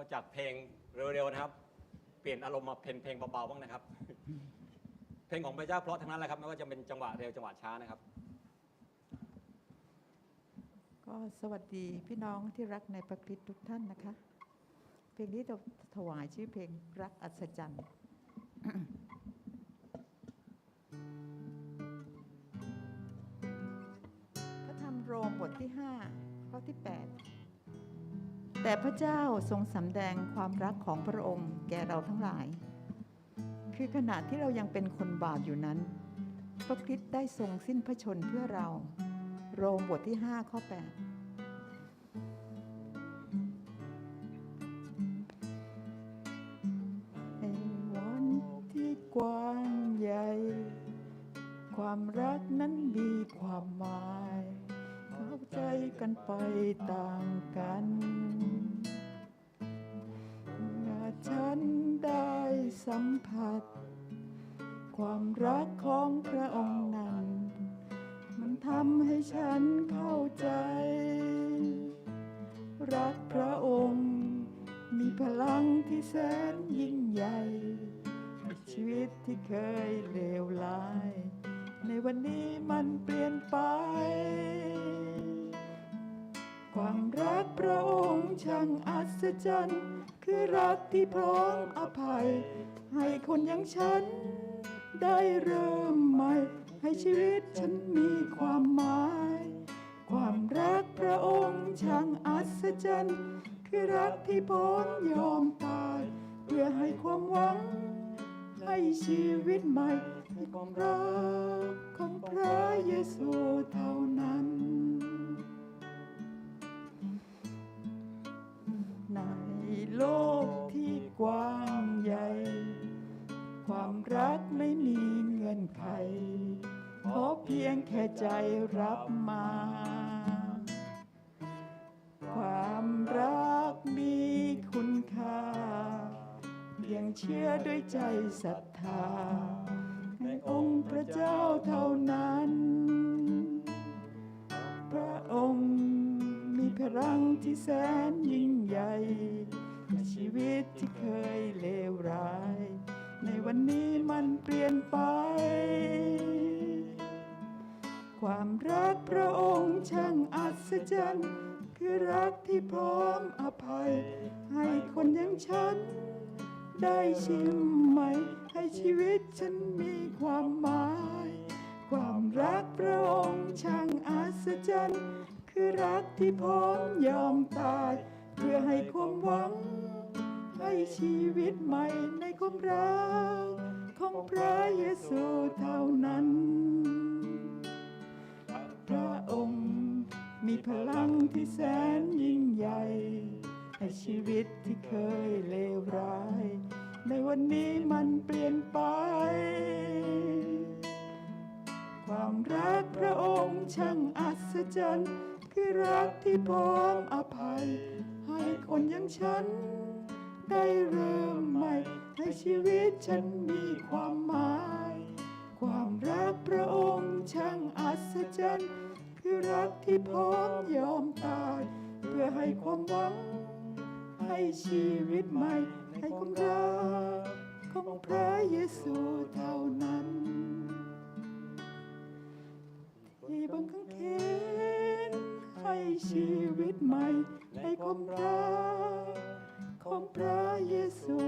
ก็จากเพลงเร็วๆนะครับ เปลี่ยนอารมณ์มาเป็นเพลงเบาๆบ้างนะครับ เพลงของพระเจ้าเพราะทั้งนั้นแหละครับไม่ว่าจะเป็นจังหวะเร็วจังหวะช้านะครับ ก็สวัสดีพี่น้องที่รักในพระคริสต์ทุกท่านนะคะ เพลงนี้เราถวายชื่อเพลงรักอัศจรรย์พระธรรมโรมบทที่ 5 ข้อที่ 8 แต่พระเจ้าทรงสำแดงความรักของพระองค์แก่เราทั้งหลาย คือขณะที่เรายังเป็นคนบาปอยู่นั้น พระคริสต์ได้ทรงสิ้นพระชนเพื่อเรา โรมบทที่ 5 ข้อ 8 ในวันที่กว้างใหญ่ ความรักนั้นมีความหมาย เข้าใจกันไปต่างกัน สัมผัส ความรักของพระองค์นั้น มันทำให้ฉันเข้าใจ รักพระองค์ มีพลังที่แสนยิ่งใหญ่ ชีวิตที่เคยเลวร้าย ในวันนี้มันเปลี่ยนไป ความรักพระองค์ช่างอัศจรรย์ คือรักที่พร้อมอภัย ให้คนอย่างฉัน ได้เริ่มใหม่ ให้ชีวิตฉันมีความหมาย ความรักพระองค์ช่างอัศจรรย์ คือรักที่พร้อมยอมตาย เพื่อให้ความหวัง ให้ชีวิตใหม่ ให้ความรักของพระเยซู ใหญ่ความรักไม่มีเงื่อนไขขอเพียงแค่ใจรับมา ความรักมีคุณค่า เพียงเชื่อด้วยใจศรัทธา ในองค์พระเจ้าเท่านั้น พระองค์มีพลังที่แสนยิ่งใหญ่ ในชีวิตที่เคยเลวร้าย ในวันนี้มันเปลี่ยนไป ความรักพระองค์ช่างอัศจรรย์ คือรักที่พร้อมอภัย ให้คนอย่างฉัน ได้ชิมใหม่ให้ชีวิตฉันมีความหมาย ความรักพระองค์ช่างอัศจรรย์ คือรักที่พร้อมยอมตาย เพื่อให้ความหวัง ให้ชีวิตใหม่ในความรักของพระเยซูเท่านั้น พระองค์มีพลังที่แสนยิ่งใหญ่ ให้ชีวิตที่เคยเลวร้าย ในวันนี้มันเปลี่ยนไป ความรักพระองค์ช่างอัศจรรย์คือรักที่พร้อมอภัย ให้คนอย่างฉัน ได้เริ่มใหม่ให้ชีวิตฉันมีความหมาย ความรักพระองค์ช่างอัศจรรย์คือรักที่พร้อมยอมตาย เพื่อให้ความหวัง ให้ชีวิตใหม่ ให้ความรักของพระเยซูเท่านั้นที่บังคังเขนให้ ชีวิตใหม่ในความรักของพระเยซู